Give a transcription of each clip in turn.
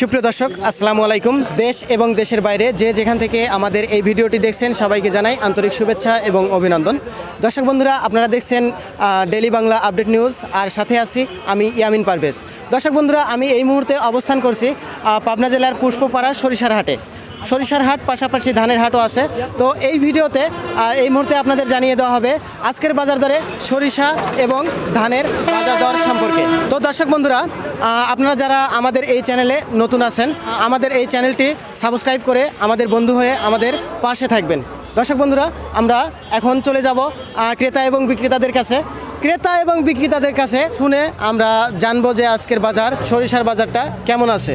সুপ্রিয় দর্শক, আসসালামু আলাইকুম। দেশ এবং দেশের বাইরে যে যেখান থেকে আমাদের এই ভিডিওটি দেখছেন, সবাইকে জানাই আন্তরিক শুভেচ্ছা এবং অভিনন্দন। দর্শক বন্ধুরা, আপনারা দেখছেন ডেলি বাংলা আপডেট নিউজ, আর সাথে আছি আমি ইয়ামিন পারভেজ। দর্শক বন্ধুরা, আমি এই মুহূর্তে অবস্থান করছি পাবনা জেলার পুষ্পপাড়া সরিষার হাটে। সরিষার হাট, পাশাপাশি ধানের হাটও আছে। তো এই ভিডিওতে এই মুহূর্তে আপনাদের জানিয়ে দেওয়া হবে আজকের বাজার দরে সরিষা এবং ধানের বাজার দর সম্পর্কে। তো দর্শক বন্ধুরা আপনারা যারা আমাদের এই চ্যানেলে নতুন আছেন, আমাদের এই চ্যানেলটি সাবস্ক্রাইব করে আমাদের বন্ধু হয়ে আমাদের পাশে থাকবেন। দর্শক বন্ধুরা, আমরা এখন চলে যাব ক্রেতা এবং বিক্রেতাদের কাছে। ক্রেতা এবং বিক্রেতাদের কাছে শুনে আমরা জানব যে আজকের বাজার, সরিষার বাজারটা কেমন আছে।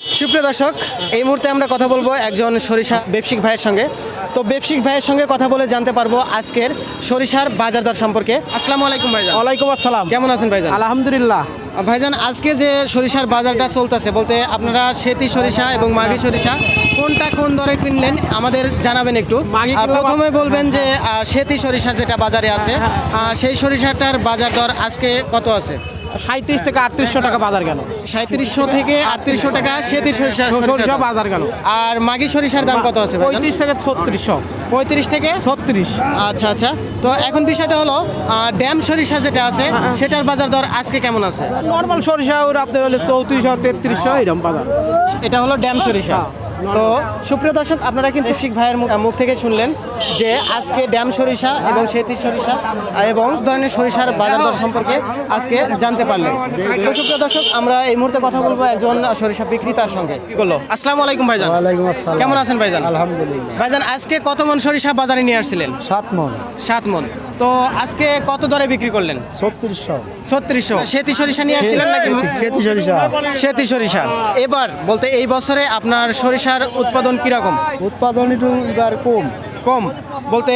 সুপ্রিয় দর্শক এই মুহূর্তে আমরা কথা বলব একজন সরিষা ব্যবসায়িক ভাইয়ের সঙ্গে। তো ব্যবসায়িক ভাইয়ের সঙ্গে কথা বলে জানতে পারব আজকের সরিষার বাজার দর সম্পর্কে। আসসালামু আলাইকুম ভাইজান। ওয়ালাইকুম আসসালাম। কেমন আছেন ভাইজান? আলহামদুলিল্লাহ। ভাইজান আজকে যে সরিষার বাজারটা চলতেছে বলতে আপনারা সেতি সরিষা এবং মাঘি সরিষা কোনটা কোন দরে কিনলেন আমাদের জানাবেন একটু। প্রথমে বলবেন যে আহ, সেতি সরিষা যেটা বাজারে আছে সেই সরিষাটার বাজার দর আজকে কত আছে? সাঁত্রিশ থেকে আটত্রিশশো টাকা বাজার গেল সাঁত্রিশশো থেকে আটত্রিশশো টাকা সেতি সরিষা। বাজার গেল আর মাঘি সরিষার দাম কত আছে পঁয়ত্রিশ থেকে ছত্রিশশো। পঁয়ত্রিশ থেকে? ছত্রিশ। আচ্ছা আচ্ছা। তো এখন বিষয়টা হলো ড্যাম সরিষা যেটা আছে সেটার বাজার দর আজকে কেমন আছে? নর্মাল সরিষা ওর আপনার হলে চৌত্রিশশো তেত্রিশশো এরকম বাজার। এটা হলো ড্যাম সরিষা। তো সুপ্রিয় দর্শক আপনারা কিন্তু শিখ ভাইয়ের মুখ- থেকে শুনলেন যে আজকে ড্যাম সরিষা এবং সেতি সরিষা এবং ধরনের সরিষার বাজার দর সম্পর্কে আজকে জানতে পারলেন। তো সুপ্রিয় দর্শক আমরা এই মুহূর্তে কথা বলব একজন সরিষা বিক্রেতার সঙ্গে। কি করল আসসালামু আলাইকুম ভাইজান। ওয়ালাইকুম আসসালাম। কেমন আছেন ভাইজান? আলহামদুলিল্লাহ। ভাইজান আজকে কত মন সরিষা বাজারে নিয়ে আসছিলেন? সাত মন। সাত মন। তো আজকে কত দরে বিক্রি করলেন? ছত্রিশশো। ছত্রিশশো। সেতি সরিষা নিয়ে আসছিলেন নাকি? সরিষা। সেতি সরিষা। এবার বলতে এই বছরে আপনার সরিষার উৎপাদন কীরকম? উৎপাদন একটু এবার কম। কম। বলতে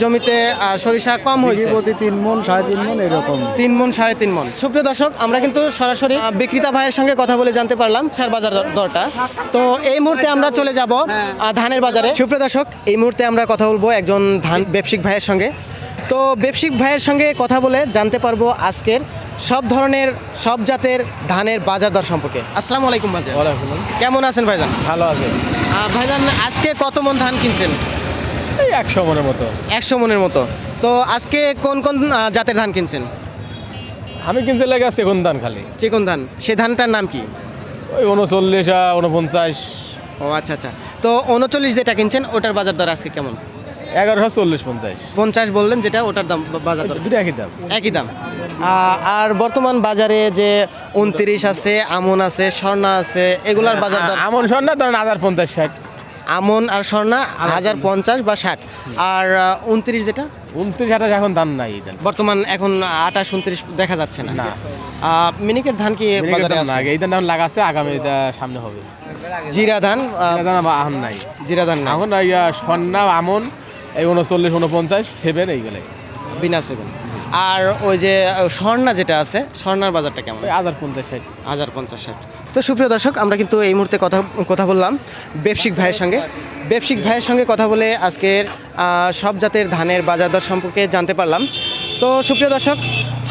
জমিতে সরিষা কম হয়েছে? প্রতি তিন মন সাড়ে তিন মন এরকম। তিন মন সাড়ে তিন মন। সুপ্রিয় দর্শক আমরা কিন্তু সরাসরি বিক্রেতা ভাইয়ের সঙ্গে কথা বলে জানতে পারলাম সার বাজার দরটা। তো এই মুহূর্তে আমরা চলে যাব ধানের বাজারে। সুপ্রিয় দর্শক এই মুহূর্তে আমরা কথা বলব একজন ধান ব্যবসায়িক ভাইয়ের সঙ্গে। তো ব্যবসায়িক ভাইয়ের সঙ্গে কথা বলে জানতে পারব আজকের সব ধরনের সব জাতের ধানের বাজার দর সম্পর্কে। আসসালামু আলাইকুম ভাইজান। কেমন আছেন ভাইজান? ভালো আছেন। ভাইজান আজকে কত মন ধান কিনছেন? এই একশো মনের মতো। একশো মনের মতো। তো আজকে কোন কোন জাতের ধান কিনছেন? আমি কিনতে লেগে সেগুন ধান খালি। চিকন ধান। সে ধানটার নাম কি? ওই উনচল্লিশ উনপঞ্চাশ। ও আচ্ছা আচ্ছা। তো উনচল্লিশ যেটা কিনছেন ওটার বাজার দর আজকে কেমন? এগারোশো চল্লিশ পঞ্চাশ। পঞ্চাশ বললেন যেটা ওটার দাম বাজার দর? দুটো একই দাম। একই দাম। আর বর্তমান বাজারে যে উনত্রিশ আছে আমন আছে স্বর্ণা আছে এগুলার বাজার দর? আমন সর না ধরেন হাজার পঞ্চাশ ষাট। আমন আর স্বর্ণা হাজার পঞ্চাশ বা ষাট। আর উনত্রিশ যেটা? উনত্রিশ আঠাশ এখন দাম নাই বর্তমান এখন আঠাশ উনত্রিশ দেখা যাচ্ছে না। মিনিকের ধান কি এই ধান লাগাচ্ছে আগামী সামনে হবে। জিরা ধান ধান নাই। জিরা ধান এখন সন্না আমন এই উনচল্লিশ উনপঞ্চাশ সেভেন এইগুলাই বিনা সেভেন আর ওই যে স্বর্ণা যেটা আছে স্বর্ণার বাজারটা কেমন? হাজার পঞ্চাশ ষাট। হাজার পঞ্চাশ ষাট। তো সুপ্রিয় দর্শক আমরা কিন্তু এই মুহূর্তে কথা কথা বললাম ব্যবসিক ভাইয়ের সঙ্গে। ব্যবসিক ভাইয়ের সঙ্গে কথা বলে আজকের সব জাতের ধানের বাজার দর সম্পর্কে জানতে পারলাম। তো সুপ্রিয় দর্শক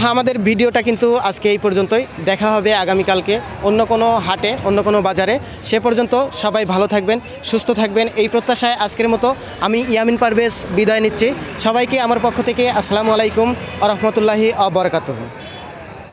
আমাদের ভিডিওটা কিন্তু আজকে এই পর্যন্তই। দেখা হবে আগামীকালকে অন্য কোনো হাটে, অন্য কোনো বাজারে। সে পর্যন্ত সবাই ভালো থাকবেন, সুস্থ থাকবেন। এই প্রত্যাশায় আজকের মতো আমি ইয়ামিন পারভেজ বিদায় নিচ্ছি। সবাইকে আমার পক্ষ থেকে আসসালামু আলাইকুম আ রহমতুল্লাহি আবরকাতহ